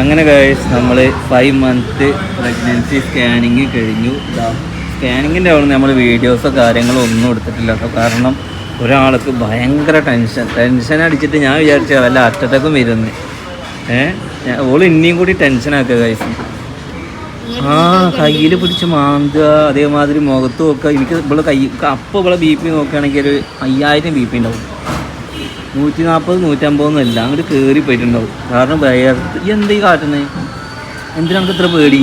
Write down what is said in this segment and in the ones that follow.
അങ്ങനെ ഗൈസ് നമ്മൾ five month pregnancy scanning കഴിഞ്ഞു. സ്കാനിങ്ങിന്റെ അവിടെ നമ്മൾ വീഡിയോസോ കാര്യങ്ങളോ ഒന്നും എടുത്തിട്ടില്ല. കേട്ടോ കാരണം ഒരാൾക്ക് ഭയങ്കര ടെൻഷൻ ടെൻഷൻ അടിച്ചിട്ട് ഞാൻ വിചാരിച്ച വല്ല അറ്റത്തക്കും വരുന്നു ഏഹ് ഓൾ ഇനിയും കൂടി ടെൻഷനാക്കുക ഗൈസ് ആ കയ്യിൽ പിടിച്ച് മാന്തുക അതേമാതിരി മുഖത്ത് നോക്കുക. എനിക്ക് ഇവിടെ കൈ അപ്പോൾ ഇവിടെ ബി പി നോക്കുകയാണെങ്കിൽ ഒരു അയ്യായിരം ബി പി ഉണ്ടാവും. നൂറ്റി നാൽപ്പത് നൂറ്റമ്പതൊന്നും അല്ല. അങ്ങോട്ട് കയറി പോയിട്ടുണ്ടാവും. കാരണം വയർത്ത് എന്ത് കാട്ടുന്നത് എന്തിനാ നമുക്ക് ഇത്ര പേടി?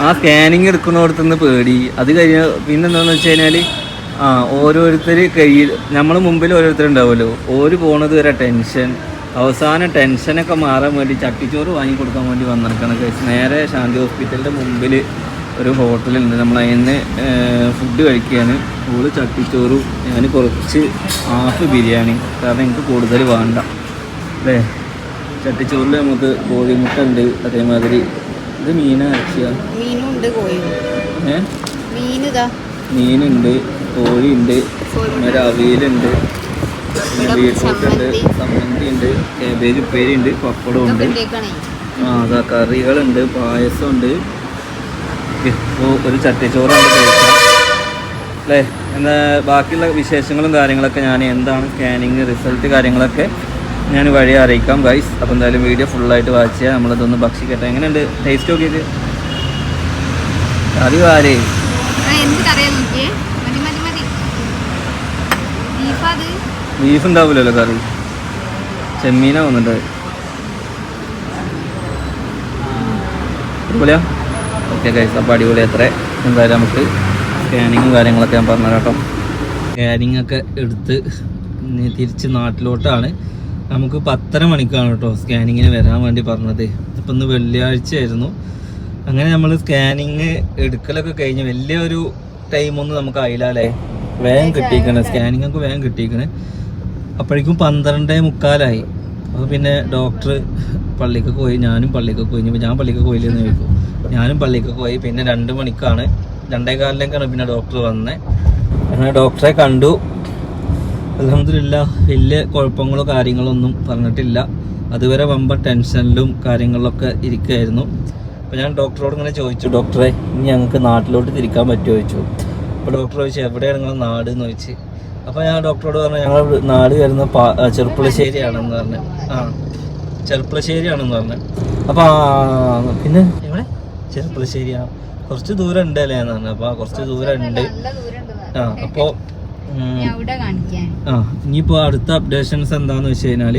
ആ സ്കാനിങ് എടുക്കുന്നിടത്തുനിന്ന് പേടി. അത് കഴിഞ്ഞ പിന്നെ എന്താണെന്ന് വെച്ച് കഴിഞ്ഞാൽ ആ ഓരോരുത്തർ കയ്യിൽ നമ്മൾ മുമ്പിൽ ഓരോരുത്തർ ഉണ്ടാവുമല്ലോ ഓര് പോണത് വരെ ടെൻഷൻ. അവസാന ടെൻഷനൊക്കെ മാറാൻ വേണ്ടി ചട്ടിച്ചോറ് വാങ്ങി കൊടുക്കാൻ വേണ്ടി വന്നിരിക്കണം നേരെ ശാന്തി ഹോസ്പിറ്റലിന്റെ മുമ്പിൽ ഒരു ഹോട്ടലുണ്ട്. നമ്മൾ അതിന് ഫുഡ് കഴിക്കുകയാണ് ഓൾ ചട്ടിച്ചോറും ഞാൻ കുറച്ച് ഹാഫ് ബിരിയാണി. കാരണം എനിക്ക് കൂടുതൽ വേണ്ട. അല്ലേ? ചട്ടിച്ചോറിൽ നമുക്ക് കോഴിമുട്ട ഉണ്ട് അതേമാതിരി. ഇത് മീനാ ഇറച്ചിയാ മീനും ഉണ്ട് കോഴിയും ഏ? മീൻ ഇതാ മീനുണ്ട് കോഴിയുണ്ട് പിന്നെ അവിയലുണ്ട് പിന്നെ ബീട്രൂട്ട് ഉണ്ട്. സമ്മന്തി ഉണ്ട് കാബേജ് ഉപ്പേരി ഉണ്ട് പപ്പടം ഉണ്ട് ആ അതാ. കറികളുണ്ട് പായസമുണ്ട് ഇപ്പോൾ ഒരു ചട്ടിച്ചോറ് ചട്ടിച്ചോറാണ് കഴിക്കാം. അല്ലേ? എന്താ ബാക്കിയുള്ള വിശേഷങ്ങളും കാര്യങ്ങളൊക്കെ ഞാൻ എന്താണ് സ്കാനിങ് റിസൾട്ട് കാര്യങ്ങളൊക്കെ ഞാൻ വഴി അറിയിക്കാം ഗൈസ് അപ്പോൾ എന്തായാലും വീഡിയോ ഫുള്ളായിട്ട് വാച്ച് ചെയ്യാം. നമ്മളിതൊന്ന് ഭക്ഷിക്കട്ടെ. എങ്ങനെയുണ്ട്? ടേസ്റ്റ് നോക്കിയിട്ട്. കറി വാരേ. ബീഫ് ഉണ്ടാവില്ലല്ലോ കറി. ചെമ്മീനാ വന്നിട്ട്. അടിപൊളിയാ. ഓക്കെ ഗൈസ് അപ്പോൾ അടിപൊളി എത്ര എന്തായാലും നമുക്ക് സ്കാനിങ്ങും കാര്യങ്ങളൊക്കെ ഞാൻ പറഞ്ഞു കേട്ടോ. സ്കാനിങ് ഒക്കെ എടുത്ത് തിരിച്ച് നാട്ടിലോട്ടാണ്. നമുക്ക് പത്തര മണിക്കാണ് കേട്ടോ സ്കാനിങ്ങിന് വരാൻ വേണ്ടി പറഞ്ഞത്. ഇപ്പം ഇന്ന് വെള്ളിയാഴ്ച ആയിരുന്നു അങ്ങനെ നമ്മൾ സ്കാനിങ് എടുക്കലൊക്കെ കഴിഞ്ഞ് വലിയ ഒരു ടൈമൊന്നും നമുക്ക് ആയില്ലേ വേഗം കിട്ടിയിരിക്കണേ. സ്കാനിങ് ഒക്കെ വേഗം കിട്ടിയിരിക്കണേ. അപ്പോഴേക്കും പന്ത്രണ്ടേ മുക്കാലായി. അപ്പോൾ പിന്നെ ഡോക്ടർ പള്ളിക്കൊക്കെ പോയി ഞാനും പള്ളിക്ക് പോയി. ഇനിയിപ്പോൾ ഞാൻ പള്ളിക്ക് പോയില്ലെന്ന് ചോദിക്കും. ഞാനും പള്ളിക്ക് പോയി. പിന്നെ രണ്ട് മണിക്കാണ്. രണ്ടേ കാലിലേക്കാണ് പിന്നെ ഡോക്ടർ വന്നത് അങ്ങനെ ഡോക്ടറെ കണ്ടു. അലഹമില്ല വലിയ കുഴപ്പങ്ങളോ കാര്യങ്ങളോ ഒന്നും പറഞ്ഞിട്ടില്ല. അതുവരെ വമ്പ ടെൻഷനിലും കാര്യങ്ങളിലൊക്കെ ഇരിക്കുകയായിരുന്നു അപ്പോൾ ഞാൻ ഡോക്ടറോട് ഇങ്ങനെ ചോദിച്ചു ഡോക്ടറെ ഇനി ഞങ്ങൾക്ക് നാട്ടിലോട്ട് തിരിക്കാൻ പറ്റുമോ? ചോദിച്ചു. അപ്പോൾ ഡോക്ടർ ചോദിച്ചു എവിടെയാണ് നിങ്ങളുടെ നാട്? എന്ന് ചോദിച്ചു. അപ്പോൾ ഞാൻ ഡോക്ടറോട് പറഞ്ഞു ഞങ്ങൾ നാട് വരുന്ന ചെറുപ്പുളശ്ശേരിയാണെന്ന് പറഞ്ഞു. ആ. ചെറുപ്പുളശ്ശേരിയാണെന്ന് പറഞ്ഞു. അപ്പോൾ പിന്നെ? എവിടെ? ചെറുപ്പുളശ്ശേരിയാ കുറച്ച് ദൂരം ഉണ്ട് അല്ലേ എന്ന് പറഞ്ഞു. അപ്പോൾ കുറച്ച് ദൂരം ഉണ്ട് ആ അപ്പോൾ ആ ഇനിയിപ്പോൾ അടുത്ത അപ്ഡേഷൻസ് എന്താന്ന് വെച്ച് കഴിഞ്ഞാൽ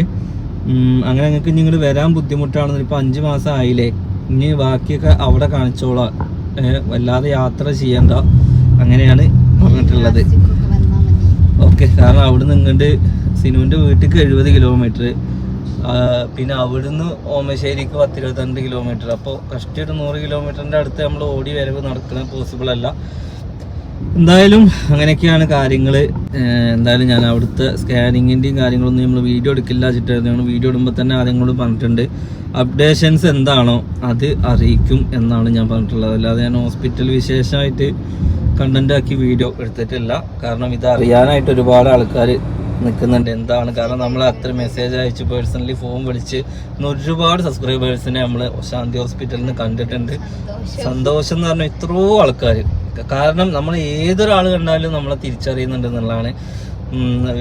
അങ്ങനെ നിങ്ങൾക്ക് നിങ്ങൾ വരാൻ ബുദ്ധിമുട്ടാണെന്ന് ഇപ്പോൾ അഞ്ച് മാസം ആയില്ലേ. ഇനി ബാക്കിയൊക്കെ അവിടെ കാണിച്ചോളാം. വല്ലാതെ യാത്ര ചെയ്യണ്ട. അങ്ങനെയാണ് പറഞ്ഞിട്ടുള്ളത്. ഓക്കെ കാരണം അവിടെ ഇങ്ങോട്ട് സിനുവിന്റെ വീട്ടിലേക്ക് എഴുപത് കിലോമീറ്റർ പിന്നെ അവിടുന്ന് ഓമശ്ശേരിക്ക് പത്തിരുപത്തിരണ്ട് കിലോമീറ്റർ അപ്പോൾ കഷ്ടി ഒരു നൂറ് കിലോമീറ്ററിന്റെ അടുത്ത് നമ്മൾ ഓടി വരവ് നടക്കുന്നത് പോസിബിൾ അല്ല. എന്തായാലും അങ്ങനെയൊക്കെയാണ് കാര്യങ്ങൾ എന്തായാലും ഞാൻ അവിടുത്തെ സ്കാനിങ്ങിന്റെയും കാര്യങ്ങളൊന്നും നമ്മൾ വീഡിയോ എടുക്കില്ല വെച്ചിട്ടായിരുന്നു. ഞങ്ങൾ വീഡിയോ ഇടുമ്പോൾ തന്നെ കൂടി പറഞ്ഞിട്ടുണ്ട്. അപ്ഡേഷൻസ് എന്താണോ അത് അറിയിക്കും എന്നാണ് ഞാൻ പറഞ്ഞിട്ടുള്ളത്. അല്ലാതെ ഞാൻ ഹോസ്പിറ്റൽ വിശേഷമായിട്ട് കണ്ടന്റാക്കി വീഡിയോ എടുത്തിട്ടില്ല. കാരണം ഇത് അറിയാനായിട്ട് ഒരുപാട് ആൾക്കാർ നിൽക്കുന്നുണ്ട് എന്താണ് കാരണം? നമ്മൾ അത്ര മെസ്സേജ് അയച്ച് പേഴ്സണലി ഫോൺ വിളിച്ച് ഒരുപാട് സബ്സ്ക്രൈബേഴ്സിനെ നമ്മൾ ശാന്തി ഹോസ്പിറ്റലിൽ നിന്ന് കണ്ടിട്ടുണ്ട്. സന്തോഷം എന്ന് പറഞ്ഞാൽ ഇത്രയോ ആൾക്കാർ കാരണം നമ്മൾ ഏതൊരാൾ കണ്ടാലും നമ്മളെ തിരിച്ചറിയുന്നുണ്ട് എന്നുള്ളതാണ്.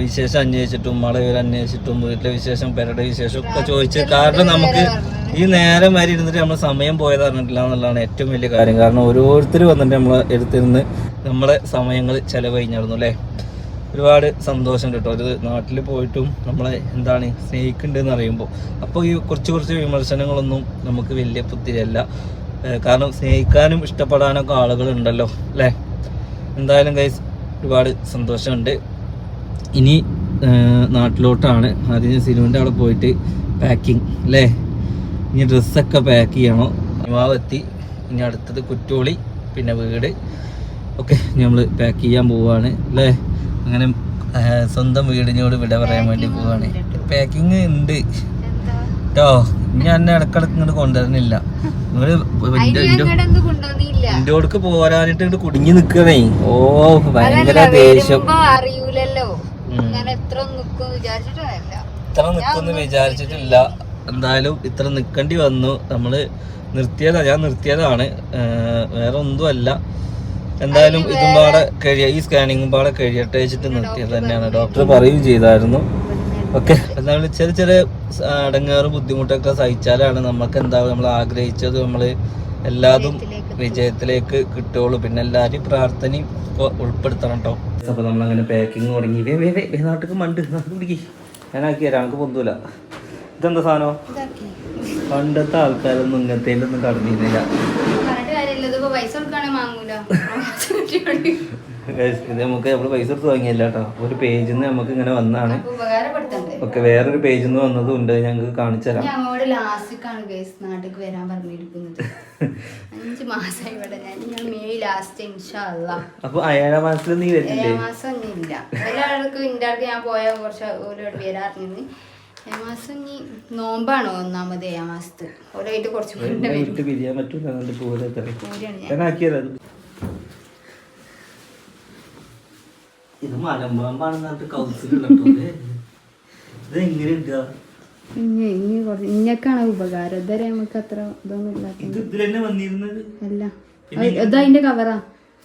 വിശേഷം അന്വേഷിച്ചിട്ടും മളവിൽ അന്വേഷിച്ചിട്ടും വീട്ടിലെ വിശേഷം പേരുടെ വിശേഷം ഒക്കെ ചോദിച്ച് കാരണം നമുക്ക് ഈ നേരം വരെ ഇരുന്നിട്ട് നമ്മൾ സമയം പോയത് അറിഞ്ഞിട്ടില്ല എന്നുള്ളതാണ് ഏറ്റവും വലിയ കാര്യം. കാരണം ഓരോരുത്തർ വന്നിട്ട് നമ്മളെ എടുത്തിരുന്ന് നമ്മളെ സമയങ്ങൾ ചെലവഴിഞ്ഞിരുന്നു അല്ലേ? ഒരുപാട് സന്തോഷം കേട്ടോ. ഒരു നാട്ടിൽ പോയിട്ടും നമ്മളെ എന്താണ് സ്നേഹിക്കുന്നുണ്ടെന്ന് അറിയുമ്പോൾ അപ്പോൾ ഈ കുറച്ച് കുറച്ച് വിമർശനങ്ങളൊന്നും നമുക്ക് വലിയ പുത്തിരിയല്ല. കാരണം സ്നേഹിക്കാനും ഇഷ്ടപ്പെടാനൊക്കെ ആളുകളുണ്ടല്ലോ അല്ലേ? എന്തായാലും കൈസ് ഒരുപാട് സന്തോഷമുണ്ട്. ഇനി നാട്ടിലോട്ടാണ്. ആദ്യം സിനുവിന്റെ അവിടെ പോയിട്ട് പാക്കിങ് അല്ലേ? ഇനി ഡ്രസ്സൊക്കെ പാക്ക് ചെയ്യണോ. യുവാവെത്തി ഇനി അടുത്തത് കുറ്റോളി പിന്നെ വീട്. ഓക്കെ നമ്മൾ പാക്ക് ചെയ്യാൻ പോവാണ് അല്ലേ? അങ്ങനെ സ്വന്തം വീടിനോട് വിട പറയാൻ വേണ്ടി പോവാണ്. പാക്കിങ് ഉണ്ട്. കേട്ടോ ഞാൻ എന്നെ ഇടക്കിടക്ക് ഇങ്ങോട്ട് കൊണ്ടുവരുന്നില്ല നിങ്ങൾ എന്റെ അടുക്ക് പോരാനിട്ട് ഇങ്ങോട്ട് കുടുങ്ങി നിക്കണേ. ഓ ഭയങ്കര ദേഷ്യം. അറിയൂലല്ലോ. ഇത്ര നിക്കൊന്നും വിചാരിച്ചിട്ടില്ല. എന്തായാലും ഇത്ര നിക്കേണ്ടി വന്നു. നമ്മൾ നിർത്തിയതാ ഞാൻ നിർത്തിയതാണ്. വേറെ ഒന്നും ഒന്നുമല്ല. എന്തായാലും ഇതും പാടെ കഴിയ ഈ സ്കാനിങ്ങും പാടെ കഴിയട്ടെ വെച്ചിട്ട് നിർത്തിയത് തന്നെയാണ് ഡോക്ടർ പറയുകയും ചെയ്തായിരുന്നു. ഓക്കെ. എന്തായാലും ചെറിയ ചെറിയ അടങ്ങാറ് ബുദ്ധിമുട്ടൊക്കെ സഹിച്ചാലാണ് നമുക്ക് എന്താ നമ്മൾ ആഗ്രഹിച്ചത് നമ്മൾ എല്ലാതും വിജയത്തിലേക്ക് കിട്ടുള്ളൂ പിന്നെ എല്ലാവരും പ്രാർത്ഥനയും ഉൾപ്പെടുത്തണം കേട്ടോ അപ്പൊ നമ്മൾ അങ്ങനെ പാക്കിങ് തുടങ്ങി. വേ വേ വേ നാട്ടിക്ക് മണ്ട്. നാട്ടിൽ പിടിക്ക് ഞാനാക്കി തരാം. നമുക്ക് പൊന്തൂല. ഇതെന്താ സാധനം? പണ്ടത്തെ ആൾക്കാരൊന്നും ഇങ്ങനത്തേലൊന്നും കടന്നിരുന്നില്ല. ഇത് നമുക്ക് നമ്മൾ പൈസ എടുത്ത് വാങ്ങിയല്ല കേട്ടോ. ഒരു പേജിൽ നിന്ന് നമുക്ക് ഇങ്ങനെ വന്നാണ്. ഓക്കെ വേറൊരു പേജിൽ നിന്ന് വന്നതും ഉണ്ട് ഞങ്ങൾക്ക് കാണിച്ചു തരാം. ഞങ്ങളോട് ലാസ്റ്റിക്കാണ് ഗേസ് നാട്ടിലേക്ക് വരാൻ പറഞ്ഞിരിക്കുന്നത്. അഞ്ച് മാസമായി ഇവിടെ. ഞാൻ മെയ് ലാസ്റ്റ് ഇൻഷാല്ല അപ്പൊ ഏഴാം മാസത്തിൽ നീ വരില്ലേ? ഏഴാം മാസം ഇല്ല. ഒരാൾക്ക് ഇന്റെ ഞാൻ പോയ കുറച്ച് ഓരോട് വരാറിഞ്ഞത് ഏഴാം മാസം ഇനി നോമ്പാണോ ഒന്നാമത് ഏഴാം മാസത്തിൽ ഓരോയിട്ട് കുറച്ച് വിട്ട് പിരിയാൻ പറ്റൂല. കൂടിയാണ് ഞാൻ. ഇത് മലമ്പാമ്പാണെന്ന് പറഞ്ഞിട്ട് കൗൺസിലുണ്ടോ ഇത് എങ്ങനെയുണ്ട് ഇനി ഇനി കുറച്ച് ഇന്നൊക്കെയാണ് ഉപകാരം. ഇതുവരെ നമുക്ക് അത്ര ഇതൊന്നും ഇല്ലാത്ത ഇത് ഇതിൽ തന്നെ വന്നിരുന്നത്? അല്ല. അത് അതിന്റെ കവറാ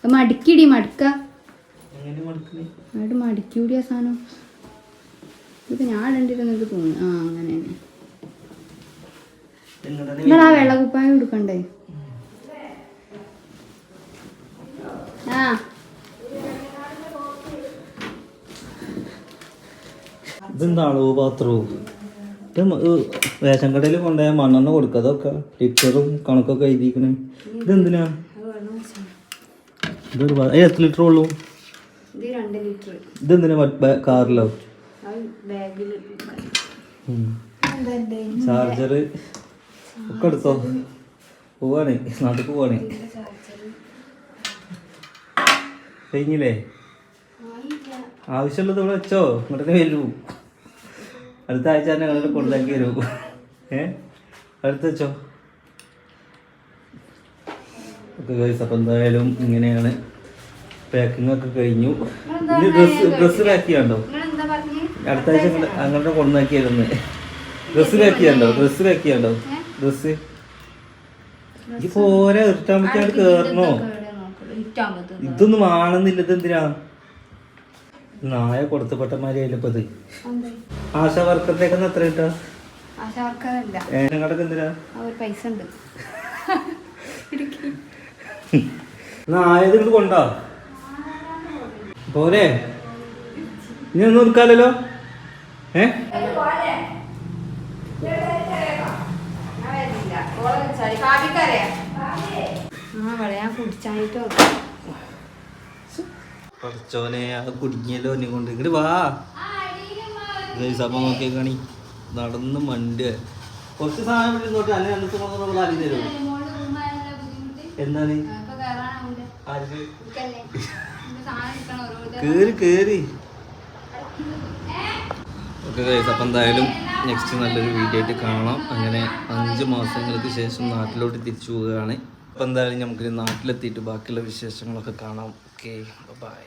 അത് മടിക്കിടി മടുക്ക. എങ്ങനെ അങ്ങോട്ട് മടിക്കൂടിയ സാധനം. ഇത് ഞാൻ ഇടണ്ടിരുന്നു എനിക്ക് ആ അങ്ങനെ തന്നെ. എങ്ങനെ നിങ്ങൾ ആ വെള്ളക്കുപ്പായം കൊടുക്കണ്ടേ ആ. ഇതെന്താണോ? പാത്രവും ഇത് മ- ഇത് റേഷൻ കടയിൽ കൊണ്ടുപോയ മണ്ണെണ്ണ കൊടുക്കുക അതൊക്കെ ലിറ്ററും കണക്കൊക്കെ എഴുതിക്കണേ ഇതെന്തിനാ? ഇതൊരു എത്ര ലിറ്റർ ഉള്ളൂ? ഇതെന്തിനാ കാറിലോ? ചാർജർ. ഒക്കെ എടുത്തോ? പോവാണേ നാട്ടിൽ പോവാണേ. കഴിഞ്ഞില്ലേ? ആവശ്യമുള്ളത് ഇവിടെ വെച്ചോ? ഇങ്ങോട്ടേ വരൂ. അടുത്ത ആഴ്ച തന്നെ ഞങ്ങളുടെ കൊണ്ടാക്കി വരൂ ഏ? അടുത്ത വെച്ചോ ഓക്കെ ഗൈസ് അപ്പം എന്തായാലും ഇങ്ങനെയാണ് പാക്കിംഗ് ഒക്കെ കഴിഞ്ഞു. ഇനി ഡ്രസ്സ് ഡ്രസ്സ് പാക്ക് ചെയ്യാണ്ടോ അടുത്ത ആഴ്ച അങ്ങോട്ട് കൊണ്ടാക്കിയായിരുന്നു ഡ്രസ്സ് പാക്ക് ചെയ്യാണ്ടോ ഡ്രസ്സ് പാക്ക് ചെയ്യാണ്ടോ ഡ്രസ്സ് ഇപ്പൊ ഓരോ ഇട്ടാകുമ്പോഴേക്കാണ് കേറണോ? ഇതൊന്നും ആണെന്നില്ല ഇതെന്തിനാ നായ കൊടുത്തപ്പെട്ടമാരിയായാലും ഇപ്പൊ ഇത്? ആശാ വർക്കറിലേക്ക് എത്ര കിട്ടാ? ഞങ്ങളുടെ എന്തിനാ? പൈസ ഉണ്ട് നായത് ഇങ്ങോട്ട് കൊണ്ടോ? പോരെ? ഇനി ഒന്നും നിൽക്കാലോ ഏ? ആ കുടിച്ചായിട്ടോ പഠിച്ചോനെ ആ കുടുങ്ങിയല്ലോ എന്നെ കൊണ്ട്. ഇങ്ങോട്ട് വാ. സഭ നോക്കിയ കണി നടന്ന് മണ്ട് കുറച്ച് സാധനം ഇങ്ങോട്ട് അല്ലെ? രണ്ടു കൊണ്ടു ആദ്യം തരും എന്താണ്? കേറി കേറി. ഓക്കെ ഗൈസ് അപ്പം എന്തായാലും നെക്സ്റ്റ് നല്ലൊരു വീഡിയോ ആയിട്ട് കാണാം. അങ്ങനെ അഞ്ച് മാസങ്ങൾക്ക് ശേഷം നാട്ടിലോട്ട് തിരിച്ചു പോവുകയാണ്. അപ്പം എന്തായാലും നമുക്ക് നാട്ടിലെത്തിയിട്ട് ബാക്കിയുള്ള വിശേഷങ്ങളൊക്കെ കാണാം. Okay bye